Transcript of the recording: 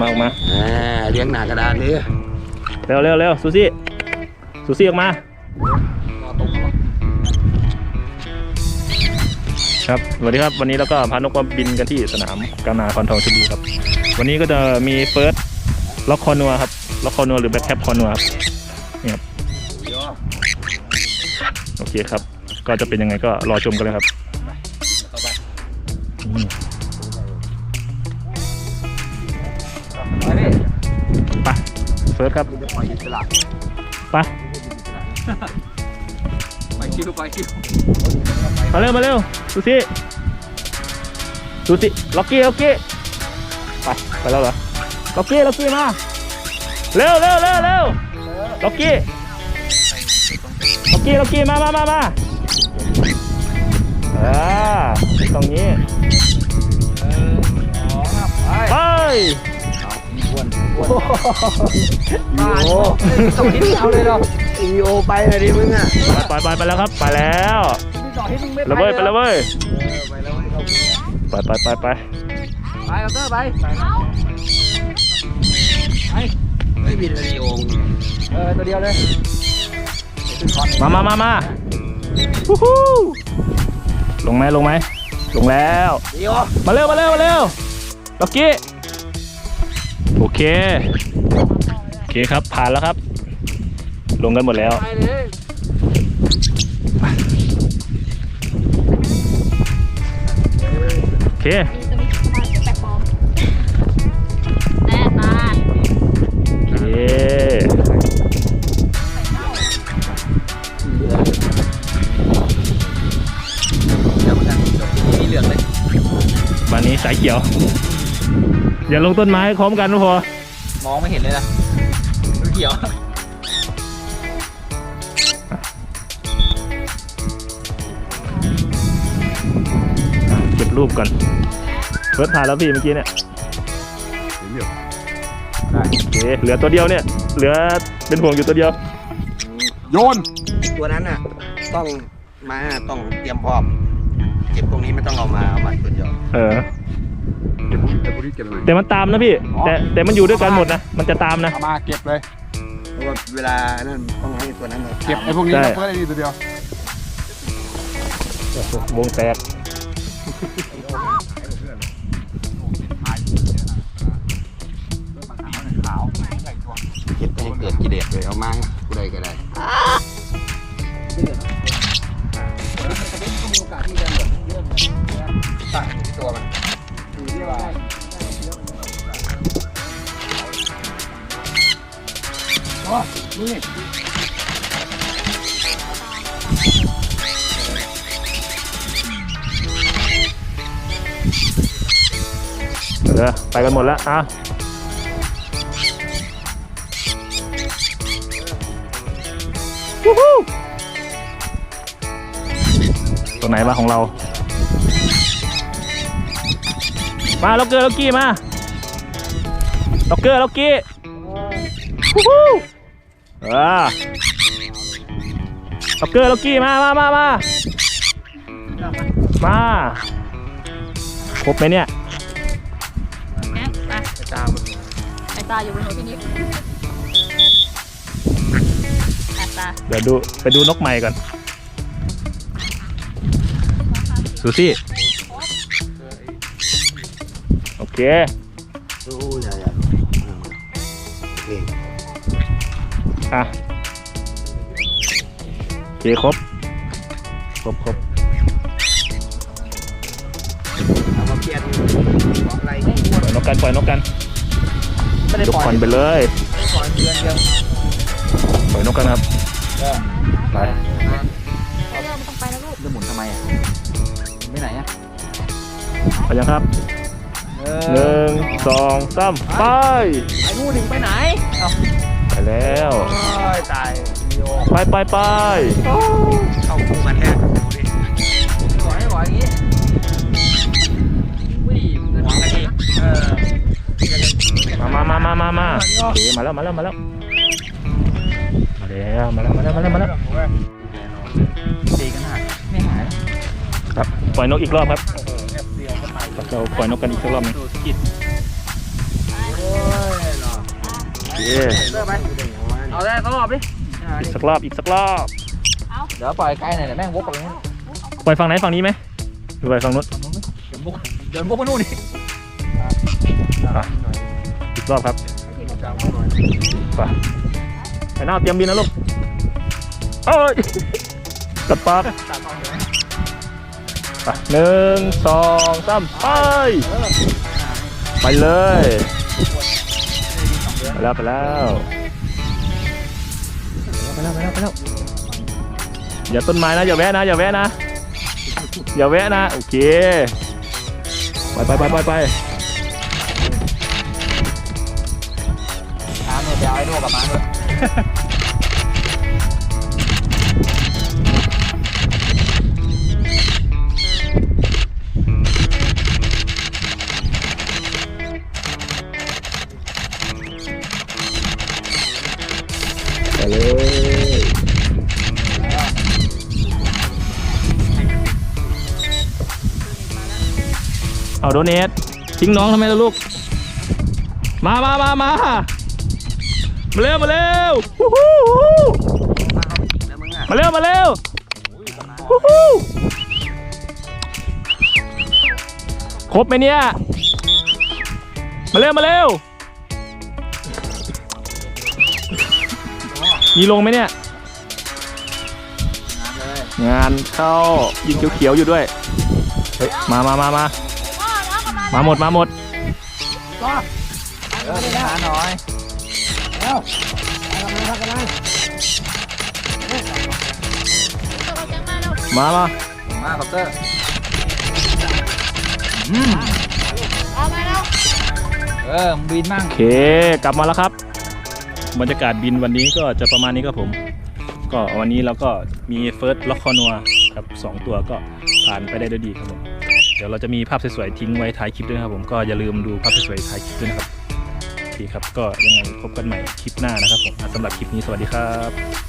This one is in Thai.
มาออกมาอ่าเลี้ยงหนากระดานนี้เร็วเร็วเร็วซูซี่ซูซี่ออกมา ครับสวัสดีครับวันนี้เราก็พานกมาบินกันที่สนามกลางนาคอนทองชลบุรีครับ วันนี้ก็จะมีเฟิร์สล็อกคอนัวครับล็อกคอนัวหรือแบ็คแคปคอนัวครับนี่ครับโอเคครับ ก็จะเป็นยังไงก็รอชมกันเลยครับ ฟิร์สครับปล่อยอิสระไปไปคิวไปคิวมาเร็วมาเร็วซูซี่ซูซี่ล็อกกี้ล็อกกี้ไปไปแล้วเหรอล็อกกี้ล็อกกี้มาเร็วเร็วเร็วเร็วล็อกกี้ล็อกกี้ล็อกกี้มามามามาอ่าตรงนี้ไปมี อ้วนอ้วนมาต้องคิดเอาเลยเหรออีโอไปเลยดิมึงอะไปไปไปแล้วครับ ไปแล้วต่อที่มึงไม่ไปแล้วเว้ยไปแล้วเว้ยไปแล้วเว้ยเอาไปไปไปไปไปเอาเตอร์ไปไปไม่บินเลยโองเออตัวเดียวเลยมามามามาฮู้ฮู้ลงไหมลงไหมลงแล้วอีโอมาเร็วมาเร็วมาเร็วล็อกกี้ โอเค โอเคครับ ผ่านแล้วครับ ลงกันหมดแล้ว โอเค โอเย่าลงต้นไม้พร้อมกันนะพอ มองไม่เห็นเลยนะเขียวเก็บรูปก่อนเฟิร์สถ่ายแล้วพี่เมื่อกี้เนี่ยได้โอเคเหลือตัวเดียวเนี่ย เหลือเป็นห่วงอยู่ตัวเดียว โยน ตัวนั้นน่ะ ต้องมาต้องเตรียมพร้อม เก็บตรงนี้ไม่ต้องเอามาเอามาตัวเดียว เออ เก็บพวกนี้เก็บพวกนี้เก็บเลยแต่มันตามนะพี่ แต่แต่มันอยู่ด้วยกันหมดนะ มันจะตามนะ เอามาเก็บเลย เพราะว่าเวลานั่นต้องให้ตัวนั้นเก็บไอ้พวกนี้ใช่แล้วเพื่อได้ดีตัวเดียววงแตก เก็บให้เกิดกิเลสเลยเอามากูได้ก็ได้ เออไปกันหมดแล้วอะวู้ฮู้ตัวไหนมาของเรา มาล็อกเกอร์ล็อกกี้มาล็อกเกอร์ล็อกกี้วู้ฮู้อ่าล็อกเกอร์ล็อกกี้มามามามามาครบไหมเนี่ย ตามไอตาอยู่บนหัวพี่นิกตาตาเดี๋ยวดูไปดูนกใหม่ก่อนซูซี่โอเคโอ้ยอย่าอย่านี่อะโอเคครบครบครบเอามาเปลี่ยนของอะไรป ล่อยนกกันปล่อยนกกันไม่ได้ยกปล่อยควันไปเลยไม่ได้ปล่อยเดือนเดียวปล่อยนกกันครับไปเรื่องมันต้องไปแล้วลูกจะหมุนทำไมอะไม่ไหนอะไปยังครับเอหนึ่งสองสามไปไอ้นู่นถึงไปไหนเอ้าไปแล้วโอ้ยตายโยไปไปไปเข้าคู่กันแท้ โอเคมาแล้วมาแล้วมาแล้วมาแล้วมาแล้วมาแล้วมาแล้วมาแล้วตีกันหายไม่หายครับปล่อยนกอีกรอบครับเราปล่อยนกกันอีกสักรอบหนึงดูสกิดโอ้ยเคเอาได้ก็รอบดิอีกสักรอบอีกสักรอบเดี๋ยวปล่อยไกลหน่อยเดี๋ยวแม่งวกกลับไปนู้นปล่อยฝั่งไหนฝั่งนี้ไหมหรือปล่อยฝั่งนู้นเดี๋ยววกเดี๋ยววกไปนู่นดิอีกรอบครับ ไปไปหน้าเตรียมบินนะลูกเอ้ยตัดปากไปหนึ่งสองสามไป ไปเลยไปแล้วไปแล้วไปแล้วไปแล้วไปแล้วอย่าต้นไม้นะอย่าแวะนะอย่าแวะนะอย่าแวะนะโอเค ไปไปไปไปไป วไอ้โน่กลับมาด้วยไปเลยเอาโดเนททิ้งน้องทำไมล่ะลูก มามามามา มาเร็วมาเร็วฮู้ฮู้ฮู้แล้วมึงอะมาเร็วมาเร็วฮู้ฮู้ครบไหมเนี่ย มาเร็วมาเร็วมีลงไหมเนี่ย งานเข้ายิงเขียวๆอยู่ด้วย เฮ้ย มามามามาพ่อแล้วก็มามาหมดมาหมดเออหาหน่อาจะมาแล้วมามามาคอปเตอร์เอามาแล้ว เออมึงบินมั่งโอเคกลับมาแล้วครับ บรรยากาศบินวันนี้ก็จะประมาณนี้ครับผม ก็วันนี้เราก็มีเฟิร์สล็อกคอนัวครับสองตัวก็ผ่านไปได้ด้วยดีครับผม เดี๋ยวเราจะมีภาพสวยๆทิ้งไว้ท้ายคลิปด้วยนะครับผมก็อย่าลืมดูภาพสวยๆท้ายคลิปด้วยนะครับ คครับ ก็ยังไงพบกันใหม่คลิปหน้านะครับผมสำหรับคลิปนี้สวัสดีครับ